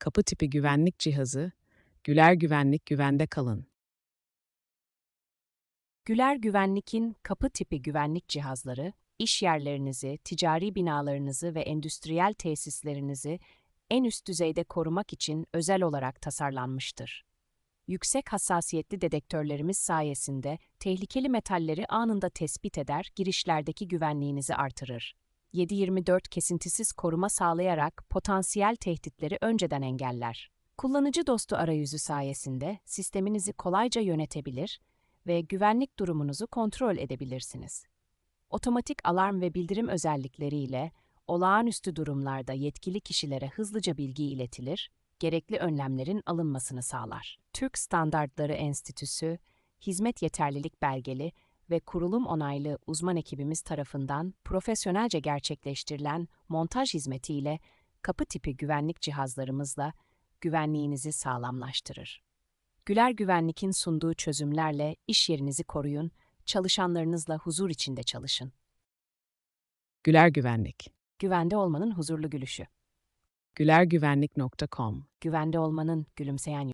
kapı tipi güvenlik cihazı, Güler Güvenlik güvende kalın. Güler Güvenlik'in kapı tipi güvenlik cihazları, iş yerlerinizi, ticari binalarınızı ve endüstriyel tesislerinizi en üst düzeyde korumak için özel olarak tasarlanmıştır. Yüksek hassasiyetli dedektörlerimiz sayesinde tehlikeli metalleri anında tespit eder, girişlerdeki güvenliğinizi artırır. 7/24 kesintisiz koruma sağlayarak potansiyel tehditleri önceden engeller. Kullanıcı dostu arayüzü sayesinde sisteminizi kolayca yönetebilir ve güvenlik durumunuzu kontrol edebilirsiniz. Otomatik alarm ve bildirim özellikleriyle olağanüstü durumlarda yetkili kişilere hızlıca bilgi iletilir, gerekli önlemlerin alınmasını sağlar. Türk Standartları Enstitüsü, hizmet yeterlilik belgeli ve kurulum onaylı uzman ekibimiz tarafından profesyonelce gerçekleştirilen montaj hizmetiyle kapı tipi güvenlik cihazlarımızla güvenliğinizi sağlamlaştırır. Güler Güvenlik'in sunduğu çözümlerle iş yerinizi koruyun, çalışanlarınızla huzur içinde çalışın. Güler Güvenlik. Güvende olmanın huzurlu gülüşü. gülergüvenlik.com Güvende olmanın gülümseyen